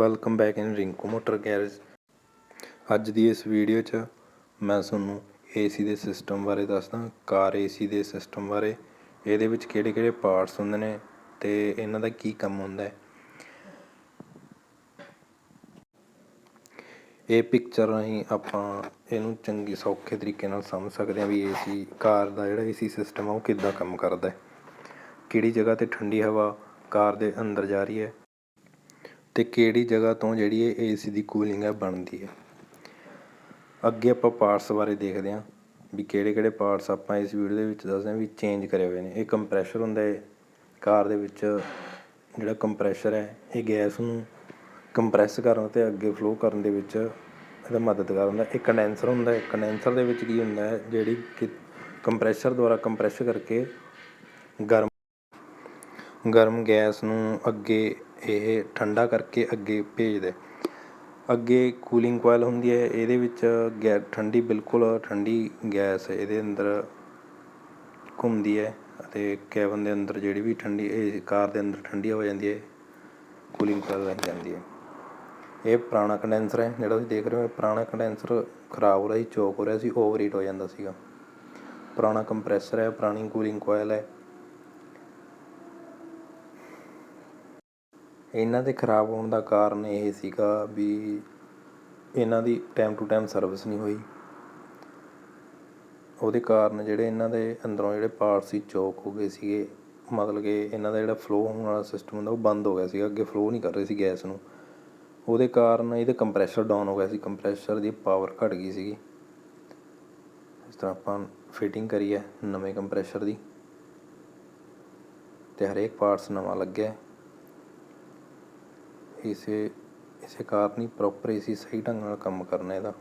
Welcome back in Rinku motor garage ਅੱਜ ਦੀ ਇਸ ਵੀਡੀਓ 'ਚ ਮੈਂ ਤੁਹਾਨੂੰ ਏਸੀ ਦੇ ਸਿਸਟਮ ਬਾਰੇ ਦੱਸਦਾ ਕਾਰ ਏਸੀ ਦੇ ਸਿਸਟਮ ਬਾਰੇ। ਇਹਦੇ ਵਿੱਚ ਕਿਹੜੇ ਕਿਹੜੇ ਪਾਰਟਸ ਹੁੰਦੇ ਨੇ ਤੇ ਇਹਨਾਂ ਦਾ ਕੀ ਕੰਮ ਹੁੰਦਾ ਹੈ। ਇਹ ਪਿਕਚਰ ਰਾਹੀਂ ਆਪਾਂ ਇਹਨੂੰ ਚੰਗੀ ਸੌਖੇ ਤਰੀਕੇ ਨਾਲ ਸਮਝ ਸਕਦੇ ਹਾਂ ਵੀ ਏਸੀ ਕਾਰ ਦਾ ਜਿਹੜਾ ਏਸੀ ਸਿਸਟਮ ਆ ਉਹ ਕਿੱਦਾਂ ਕੰਮ ਕਰਦਾ ਹੈ। ਕਿਹੜੀ ਜਗ੍ਹਾ ਤੇ ਠੰਡੀ ਹਵਾ ਕਾਰ ਦੇ ਅੰਦਰ ਜਾ ਰਹੀ ਹੈ। ਅਤੇ ਕਿਹੜੀ ਜਗ੍ਹਾ ਤੋਂ ਜਿਹੜੀ ਇਹ ਏਸੀ ਦੀ ਕੂਲਿੰਗ ਹੈ ਬਣਦੀ ਹੈ। ਅੱਗੇ ਆਪਾਂ ਪਾਰਟਸ ਬਾਰੇ ਦੇਖਦੇ ਹਾਂ ਵੀ ਕਿਹੜੇ ਕਿਹੜੇ ਪਾਰਟਸ ਆਪਾਂ ਇਸ ਵੀਡੀਓ ਦੇ ਵਿੱਚ ਦੱਸਦੇ ਹਾਂ ਵੀ ਚੇਂਜ ਕਰੇ ਹੋਏ ਨੇ। ਇਹ ਕੰਪਰੈਸ਼ਰ ਹੁੰਦਾ ਹੈ, ਕਾਰ ਦੇ ਵਿੱਚ ਜਿਹੜਾ ਕੰਪਰੈਸ਼ਰ ਹੈ, ਇਹ ਗੈਸ ਨੂੰ ਕੰਪਰੈਸ ਕਰਨ ਅਤੇ ਅੱਗੇ ਫਲੋ ਕਰਨ ਦੇ ਵਿੱਚ ਇਹਦਾ ਮਦਦਗਾਰ ਹੁੰਦਾ ਇਹ ਕੰਡੈਂਸਰ ਹੁੰਦਾ ਹੈ। ਕੰਡੈਂਸਰ ਦੇ ਵਿੱਚ ਕੀ ਹੁੰਦਾ ਹੈ, ਜਿਹੜੀ ਕਿ ਕੰਪਰੈਸ਼ਰ ਦੁਆਰਾ ਕੰਪਰੈਸ ਕਰਕੇ ਗਰਮ ਗਰਮ ਗੈਸ ਨੂੰ ਅੱਗੇ ਇਹ ਠੰਡਾ ਕਰਕੇ ਅੱਗੇ ਭੇਜਦਾ ਅੱਗੇ ਕੂਲਿੰਗ ਕੋਇਲ ਹੁੰਦੀ ਹੈ, ਇਹਦੇ ਵਿੱਚ ਗੈ, ਠੰਡੀ, ਬਿਲਕੁਲ ਠੰਡੀ ਗੈਸ ਇਹਦੇ ਅੰਦਰ ਘੁੰਮਦੀ ਹੈ ਅਤੇ ਕੈਬਨ ਦੇ ਅੰਦਰ ਜਿਹੜੀ ਵੀ ਠੰਡੀ, ਇਹ ਕਾਰ ਦੇ ਅੰਦਰ ਠੰਡੀ ਹੋ ਜਾਂਦੀ ਹੈ ਕੂਲਿੰਗ ਕੋਇਲ ਰਹਿ ਜਾਂਦੀ ਹੈ। ਇਹ ਪੁਰਾਣਾ ਕੰਡੈਂਸਰ ਹੈ, ਜਿਹੜਾ ਤੁਸੀਂ ਦੇਖ ਰਹੇ ਹੋ ਪੁਰਾਣਾ ਕੰਡੈਂਸਰ ਖਰਾਬ ਹੋ ਰਿਹਾ ਸੀ ਚੋਕ ਹੋ ਰਿਹਾ ਸੀ ਓਵਰਹੀਟ ਹੋ ਜਾਂਦਾ ਸੀਗਾ। ਪੁਰਾਣਾ ਕੰਪਰੈਸਰ ਹੈ, ਪੁਰਾਣੀ ਕੂਲਿੰਗ ਕੋਇਲ ਹੈ। ਇਹਨਾਂ ਦੇ ਖਰਾਬ ਹੋਣ ਦਾ ਕਾਰਨ ਇਹ ਸੀਗਾ ਵੀ ਇਹਨਾਂ ਦੀ ਟਾਈਮ ਟੂ ਟਾਈਮ ਸਰਵਿਸ ਨਹੀਂ ਹੋਈ। ਉਹਦੇ ਕਾਰਨ ਜਿਹੜੇ ਇਹਨਾਂ ਦੇ ਅੰਦਰੋਂ ਜਿਹੜੇ ਪਾਰਟ ਸੀ ਚੋਕ ਹੋ ਗਏ ਸੀਗੇ, ਮਤਲਬ ਕਿ ਇਹਨਾਂ ਦਾ ਜਿਹੜਾ ਫਲੋ ਹੋਣ ਵਾਲਾ ਸਿਸਟਮ ਹੁੰਦਾ, ਉਹ ਬੰਦ ਹੋ ਗਿਆ ਸੀਗਾ, ਅੱਗੇ ਫਲੋ ਨਹੀਂ ਕਰ ਰਹੀ ਸੀ ਗੈਸ ਨੂੰ। ਉਹਦੇ ਕਾਰਨ ਇਹਦੇ ਕੰਪਰੈਸ਼ਰ ਡਾਊਨ ਹੋ ਗਿਆ ਸੀ ਕੰਪਰੈਸ਼ਰ ਦੀ ਪਾਵਰ ਘਟ ਗਈ ਸੀਗੀ। ਇਸ ਤਰ੍ਹਾਂ ਆਪਾਂ ਫਿਟਿੰਗ ਕਰੀ ਹੈ ਨਵੇਂ ਕੰਪਰੈਸ਼ਰ ਦੀ ਤੇ ਹਰੇਕ ਪਾਰਟਸ ਨਵਾਂ ਲੱਗਿਆ। ਇਸੇ ਇਸੇ ਕਾਰਨ ਹੀ ਪ੍ਰੋਪਰ ਏਸੀ ਸਹੀ ਢੰਗ ਨਾਲ ਕੰਮ ਕਰਨਾ ਇਹਦਾ।